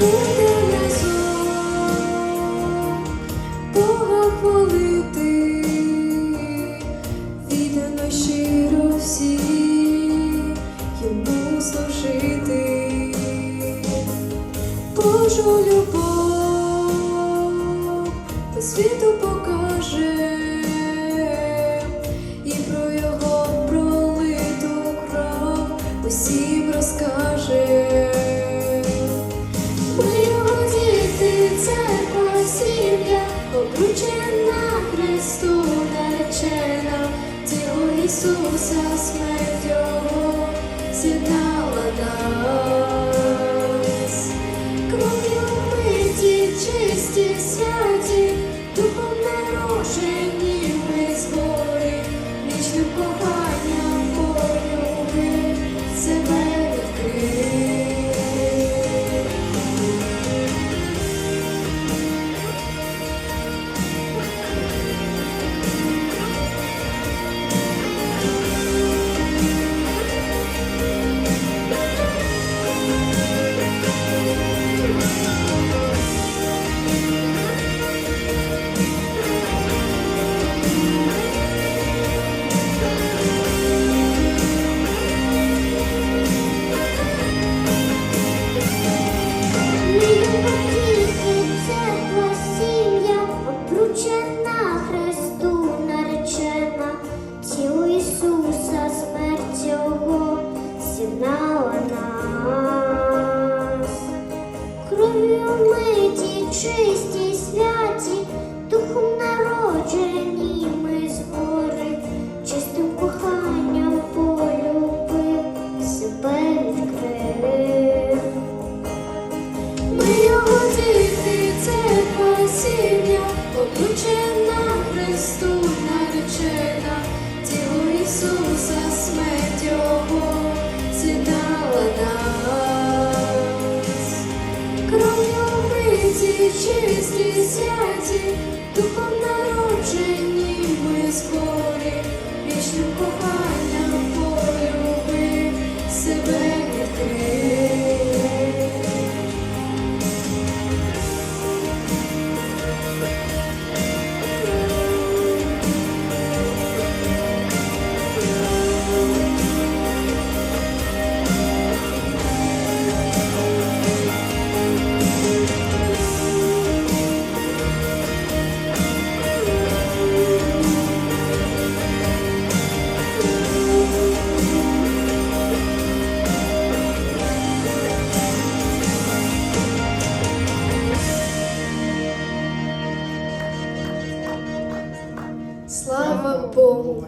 бути разом, Бога хвалити від ночі. suas mãos. 不